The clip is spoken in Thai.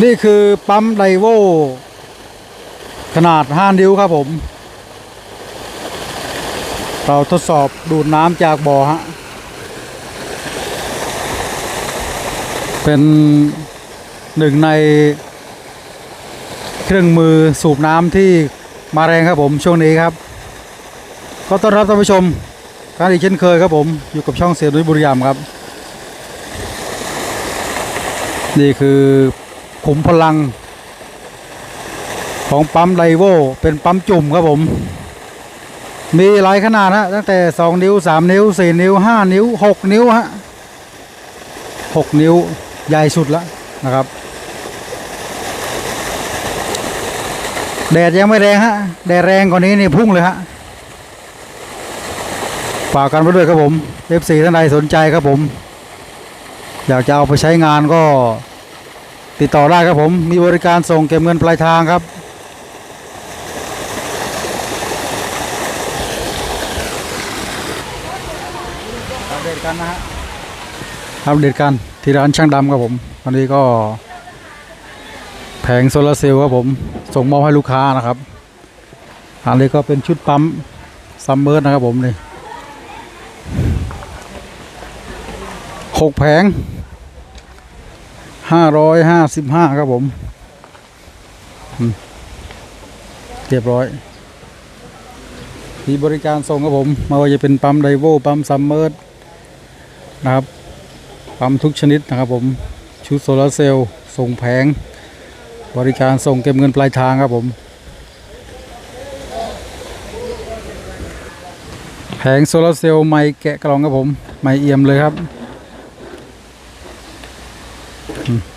นี่คือปั๊มไดโวขนาด 5 นิ้วครับผม เราทดสอบดูดน้ำจากบ่อฮะ เป็นหนึ่งในเครื่องมือสูบน้ำที่มาแรงครับผมช่วงนี้ครับ ก็ต้อนรับท่านผู้ชมการอีกเช่นเคยครับผมอยู่กับช่องเสียดุยบุรีรัมย์ครับ นี่คือ ขุมพลัง ของปั๊มไดโวเป็นปั๊มจุ่มครับผม มีหลายขนาดฮะตั้งแต่ 2 นิ้ว 3 นิ้ว 4 นิ้ว 5 นิ้ว 6 นิ้วฮะ6นิ้วใหญ่สุดแล้วนะครับ แดดยังไม่แรงฮะ แดดแรงกว่านี้นี่พุ่งเลยฮะฝากกันไปด้วยครับผม F4 ท่านใดสนใจครับผม อยากจะเอาไปใช้งานก็ ติดต่อได้ครับผม มีบริการส่งเก็บเงินปลายทางครับ อัปเดตกันนะฮะ อัปเดตกันที่ร้านช่างดำครับผม วันนี้ก็แผงโซลาร์เซลล์ครับผม ส่งมอบให้ลูกค้านะครับ อันนี้ก็เป็นชุดปั๊มซัมเมอร์นะครับผมนี่หกแผง ห้าร้อยห้าสิบห้าครับผมเรียบร้อยมีบริการส่งครับผมไม่ว่าจะเป็นปั๊มไดโวปั๊มซัมเมอร์นะครับปั๊มทุกชนิดนะครับผมชุดโซลาร์เซลล์ส่งแผง บริการส่งเก็บเงินปลายทางครับผมแผงโซลาร์เซลล์ไม่แกะกล่องครับผม ไม่เอี่ยมเลยครับ อืม